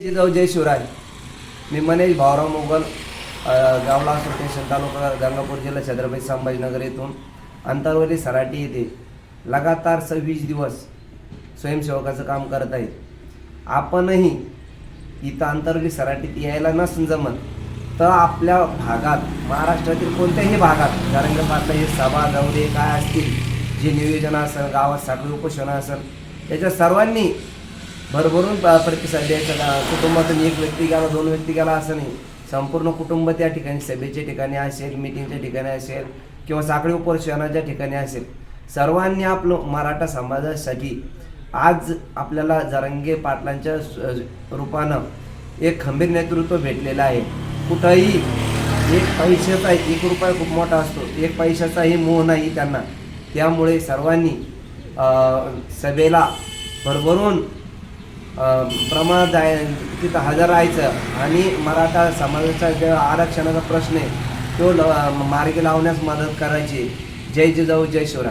जिजाऊ जय शिवराय. मी मनेश भावराव मोगल गावला स्टेशन तालुका गंगापूर जिल्हा छत्रपती संभाजीनगर येथून अंतरवली सराटी येथे लगातार सव्वीस दिवस स्वयंसेवकाचं काम करत आहे आपणही इथं अंतरवली सराटीत यायला नसून जमत तर आपल्या भागात महाराष्ट्रातील कोणत्याही भागात जारंग पाटला हे सभा दौरे काय असतील जे नियोजन असेल गावात साखळी उपोषणं असेल त्याच्या सर्वांनी भरभरून प्रतिसाद द्यायचा कुटुंबातून एक व्यक्ती गेला दोन व्यक्ती गेला असं नाही. संपूर्ण कुटुंब त्या ठिकाणी सभेच्या ठिकाणी असेल मिटिंगच्या ठिकाणी असेल किंवा साखळी उपोषणाच्या ठिकाणी असेल. सर्वांनी आपलं मराठा समाजासाठी आज आपल्याला जरंगे पाटलांच्या रूपानं एक खंबीर नेतृत्व भेटलेलं आहे. कुठंही एक पैशाचा एक रुपया खूप मोठा असतो. एक पैशाचाही मोह नाही त्यांना. त्यामुळे सर्वांनी सभेला भरभरून प्रमाणात जाय तिथं हजर राहायचं. आणि मराठा समाजाचा जे आरक्षणाचा प्रश्न आहे तो ल- मार्गी लावण्यास मदत करायची. जय जिजाऊ जय शिवराय.